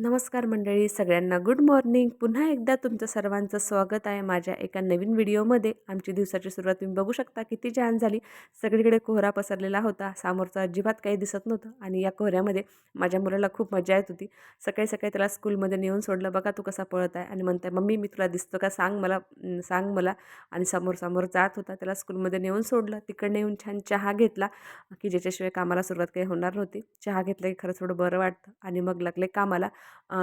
नमस्कार मंडळी सगळ्यांना गुड मॉर्निंग पुन्हा एकदा तुमचं सर्वांचं स्वागत आहे माझ्या एका नवीन व्हिडिओमध्ये. आमची दिवसाची सुरुवात तुम्ही बघू शकता किती छान झाली. सगळीकडे कोहरा पसरलेला होता. समोरचा अजिबात काही दिसत नव्हतं आणि या कोहऱ्यामध्ये माझ्या मुलाला खूप मजा येत होती. सकाळी सकाळी त्याला स्कूलमध्ये नेऊन सोडलं बघा तू कसा पळत आहे. आणि म्हणताय मम्मी मी तुला दिसतो का? सांग मला सांग मला. आणि समोर समोर जात होता. त्याला स्कूलमध्ये नेऊन सोडलं. तिकडे येऊन छान चहा घेतला की ज्याच्याशिवाय कामाला सुरुवात काही होणार नव्हती. चहा घेतलं की खरं थोडं बरं वाटतं. आणि मग लागले कामाला.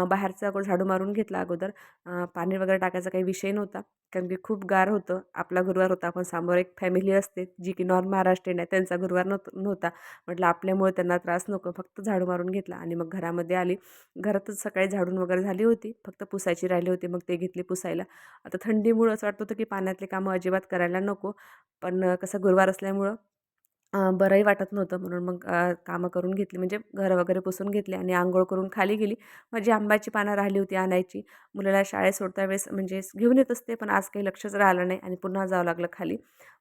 बाहेरचा अगोदर झाडू मारून घेतला अगोदर पाणी वगैरे टाकायचा काही विषय नव्हता. कारण की खूप गार होतं. आपला गुरुवार होता. आपण समोर एक फॅमिली असते जी की नॉन महाराष्ट्रीयन आहे. त्यांचा गुरुवार नव्हत नव्हता. म्हटलं आपल्यामुळे त्यांना त्रास नको. फक्त झाडू मारून घेतला. आणि मग घरामध्ये आली. घरातच सकाळी झाडून वगैरे झाली होती. फक्त पुसायची राहिली होती. मग ते घेतली पुसायला. आता थंडीमुळं असं वाटत होतं की पाण्यातले कामं अजिबात करायला नको. पण कसं गुरुवार असल्यामुळं बरंही वाटत नव्हतं. म्हणून मग कामं करून घेतली. म्हणजे घरं वगैरे पुसून घेतली आणि आंघोळ करून खाली गेली. माझी आंब्याची पानं राहिली होती आणायची मुलाला शाळेत सोडता वेळेस म्हणजे घेऊन येत असते. पण आज काही लक्षच राहिलं नाही आणि पुन्हा जावं लागलं खाली.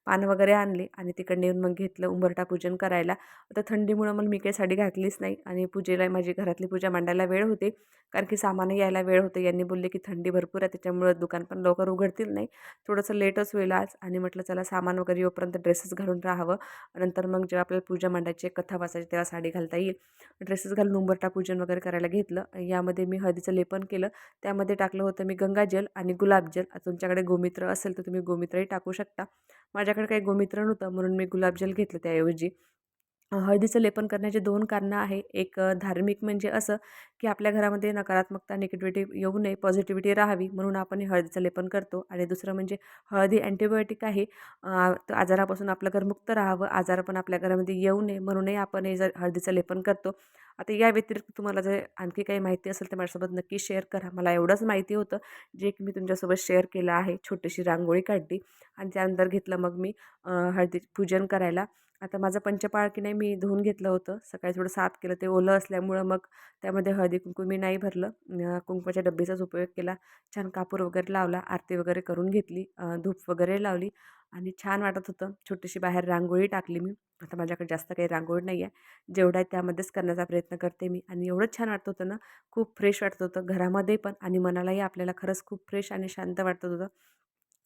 पान वगैरे आणली आणि तिकडनं येऊन मग घेतलं उंबरठा पूजन करायला. आता थंडीमुळं मग मी काही साडी घातलीच नाही आणि पूजेला माझी घरातली पूजा मांडायला वेळ होते. कारण की सामानही यायला वेळ होते. यांनी बोलले की थंडी भरपूर आहे त्याच्यामुळं दुकान पण लवकर उघडतील नाही. थोडंसं लेटच होईल आज आणि म्हटलं चला सामान वगैरे येऊपर्यंत ड्रेसेस घालून राहावं. नंतर मग जेव्हा आपल्याला पूजा मांडायची कथा वाचायची तेव्हा साडी घालता येईल. ड्रेसेस घालून उंबरठा पूजन वगैरे करायला घेतलं. यामध्ये मी हळदीचं लेपन केलं. त्यामध्ये टाकलं होतं मी गंगाजल आणि गुलाबजल. तुमच्याकडे गोमित्र असेल तर तुम्ही गोमित्रही टाकू शकता. माझ्या माझ्याकडे काही गोमित्र नव्हतं म्हणून मी गुलाबजल घेतलं त्याऐवजी. हळदीचं लेपन करण्याचे दोन कारणं आहे. एक धार्मिक म्हणजे असं की आपल्या घरामध्ये नकारात्मकता निगेटिव्हिटी येऊ नये पॉझिटिव्हिटी राहावी म्हणून आपण हे हळदीचं लेपन करतो. आणि दुसरं म्हणजे हळदी अँटीबायोटिक आहे. तर आजारापासून आपलं घर मुक्त राहावं आजार पण आपल्या घरामध्ये येऊ नये म्हणूनही आपण हे जर हळदीचं लेपन करतो. आता या व्यतिरिक्त तुम्हाला जर आणखी काही माहिती असेल तर माझ्यासोबत नक्की शेअर करा. मला एवढंच माहिती होतं जे की मी तुमच्यासोबत शेअर केलं आहे. छोटीशी रांगोळी काढली आणि त्यानंतर घेतलं मग मी हळदी पूजन करायला. आता माझं पंचपाळ की नाही मी धुवून घेतलं होतं. सकाळी थोडं साफ केलं ते ओलं असल्यामुळं मग त्यामध्ये हळदी कुंकू मी नाही भरलं. कुंकवाच्या डब्बीचाच उपयोग केला. छान कापूर वगैरे लावला आरती वगैरे करून घेतली धूप वगैरे लावली आणि छान वाटत होतं. छोटीशी बाहेर रांगोळी टाकली मी. आता माझ्याकडे जास्त काही रांगोळी नाही आहे. जेवढं आहे त्यामध्येच करण्याचा प्रयत्न करते मी. आणि एवढंच छान वाटत होतं ना खूप फ्रेश वाटत होतं घरामध्ये पण आणि मनालाही आपल्याला खरंच खूप फ्रेश आणि शांत वाटत होतं.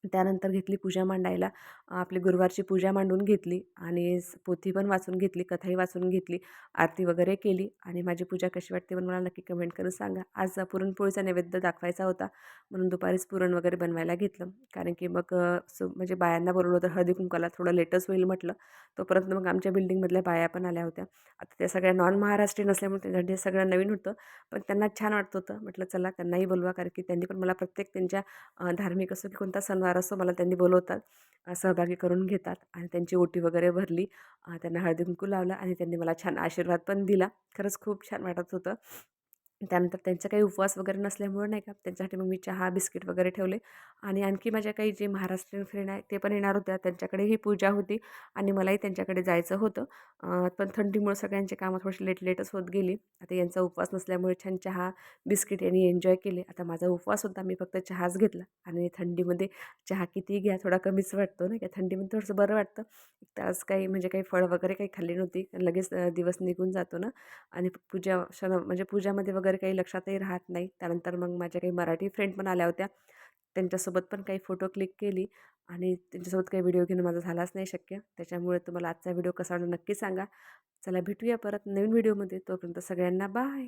त्यानंतर घेतली पूजा मांडायला. आपली गुरुवारची पूजा मांडून घेतली आणि पोथी पण वाचून घेतली कथाही वाचून घेतली आरती वगैरे केली आणि माझी पूजा कशी वाटते पण मला नक्की कमेंट करून सांगा. आज पुरणपोळीचा नैवेद्य दाखवायचा होता म्हणून दुपारीच पुरण वगैरे बनवायला घेतलं. कारण की मग सु म्हणजे बायांना बोलवलं होतं हळदी कुंकाला थोडं लेटच होईल म्हटलं. तोपर्यंत मग आमच्या बिल्डिंगमधल्या बाया पण आल्या होत्या. आता त्या सगळ्या नॉन महाराष्ट्रीयन असल्यामुळे त्यांच्यासाठी सगळं नवीन होतं. पण त्यांना छान वाटत होतं. म्हटलं चला त्यांनाही बोलवा. कारण की त्यांनी पण मला प्रत्येक त्यांच्या धार्मिक असो की कोणता सणवार असो मला त्यांनी बोलवतात. सहभागी करून घेतात आणि त्यांची ओटी वगैरे भरली. त्यांना हळदी कुंकू लावला आणि त्यांनी मला छान आशीर्वाद पण दिला. खरंच खूप छान वाटत होतं. त्यानंतर त्यांचा काही उपवास वगैरे नसल्यामुळं नाही का त्यांच्यासाठी मग मी चहा बिस्किट वगैरे ठेवले. आणि आणखी माझ्या काही जे महाराष्ट्रीयन फ्रेंड आहे ते पण येणार होत्या. त्यांच्याकडेही पूजा होती आणि मलाही त्यांच्याकडे जायचं होतं. पण थंडीमुळे सगळ्यांचे कामं थोडीशी लेट लेटच होत गेली. आता यांचा उपवास नसल्यामुळे छान चहा बिस्किट यांनी एन्जॉय केले. आता माझा उपवास होता. मी फक्त चहाच घेतला. आणि थंडीमध्ये चहा किती घ्या थोडा कमीच वाटतो नाही का? थंडीमध्ये थोडंसं बरं वाटतं. एक तास काही म्हणजे काही फळं वगैरे काही खाल्ली नव्हती. लगेच दिवस निघून जातो ना. आणि पूजा क्षण म्हणजे पूजामध्ये वगैरे वगैरे काही लक्षातही राहत नाही. त्यानंतर मग माझ्या काही मराठी फ्रेंड पण आल्या होत्या. त्यांच्यासोबत पण काही फोटो क्लिक केली आणि त्यांच्यासोबत काही व्हिडिओ घेणं माझा झालाच नाही शक्य. त्याच्यामुळे तुम्हाला आजचा व्हिडिओ कसा वाटला नक्की सांगा. चला भेटूया परत नवीन व्हिडिओमध्ये तोपर्यंत सगळ्यांना बाय